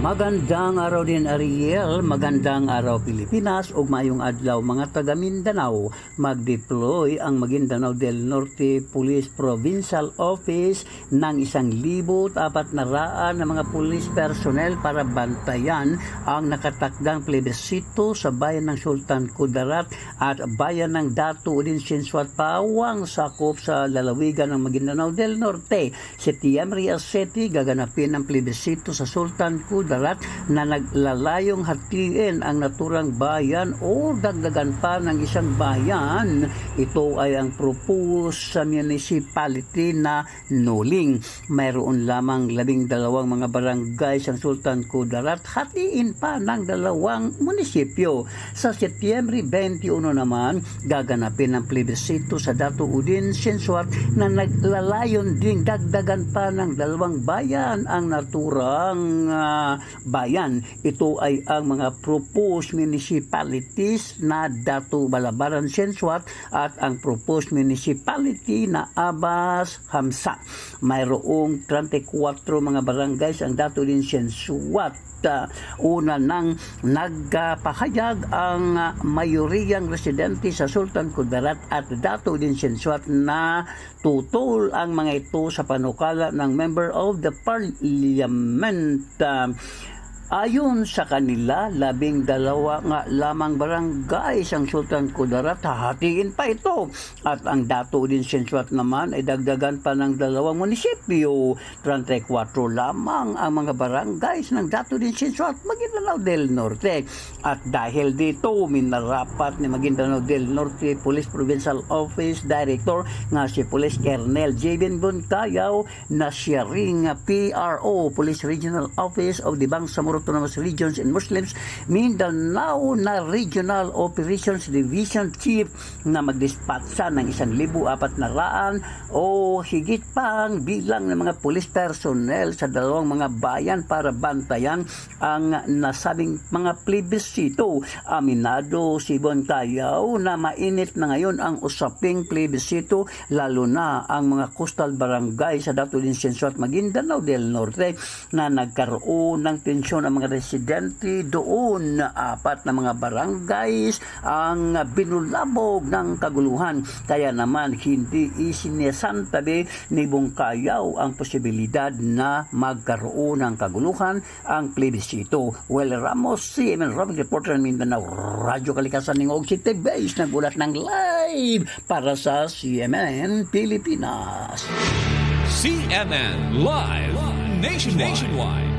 Magandang araw din Ariel, magandang araw Pilipinas ug mayong adlaw mga taga Mindanao. Mag-deploy ang Maguindanao del Norte Police Provincial Office ng isang libo apat na raan na mga police personnel para bantayan ang nakatakdang plebisito sa bayan ng Sultan Kudarat at bayan ng Datu din Sinswat Pawang sakop sa lalawigan ng Maguindanao del Norte. TM Riaseti gaganapin ang plebisito sa Sultan Kudarat na naglalayong hatiin ang naturang bayan o dagdagan pa ng isang bayan. Ito ay ang propose sa municipality na Nuling. Mayroon lamang labing dalawang mga barangay sa Sultan Kudarat hatiin pa ng dalawang munisipyo. Sa Setyembre 21 naman, gaganapin ang plebisito sa Datu Udin, Sinswat na naglalayon ding dagdagan pa ng dalawang bayan ang naturang ah, bayan. Ito ay ang mga proposed municipalities na Datu Balabaran, Sinswat at ang proposed municipality na Abas Hamsa. Mayroong 34 mga barangays ang Datu din Sinswat uh, una nang nagpahayag ang uh, mayoriyang residente sa Sultan Kudarat at Dato din Sinswat na tutol ang mga ito sa panukala ng Member of the Parliament. Uh, Yeah. Ayon sa kanila, labing dalawa nga lamang barangay ang Sultan Kudarat, hahatiin pa ito. At ang dato din Sinswat naman ay dagdagan pa ng dalawang munisipyo. 34 lamang ang mga barangay ng dato din Sinswat, Maguindanao del Norte. At dahil dito, minarapat ni Maguindanao del Norte Police Provincial Office Director nga si Police Colonel Jabin Buncayaw na siya ring PRO Police Regional Office of the Bangsamoro Autonomous Regions and Muslims Mindanao na Regional Operations Division Chief na magdispatsa ng isang libu apat na raan o higit pang bilang ng mga police personnel sa dalawang mga bayan para bantayan ang nasabing mga plebisito. Aminado si Bon Tayaw na mainit na ngayon ang usaping plebisito lalo na ang mga coastal barangay sa Dato Licencio at Maguindanao del Norte na nagkaroon ng tensyon ang mga residente doon na apat na mga barangays ang binulabog ng kaguluhan. Kaya naman hindi isinisantabi ni Bungkayaw ang posibilidad na magkaroon ng kaguluhan ang plebisito. Well, Ramos, CMN Robin Reporter ng Mindanao, Radyo Kalikasan ng Og City nagulat ng live para sa CMN Pilipinas. CNN Live Nationwide.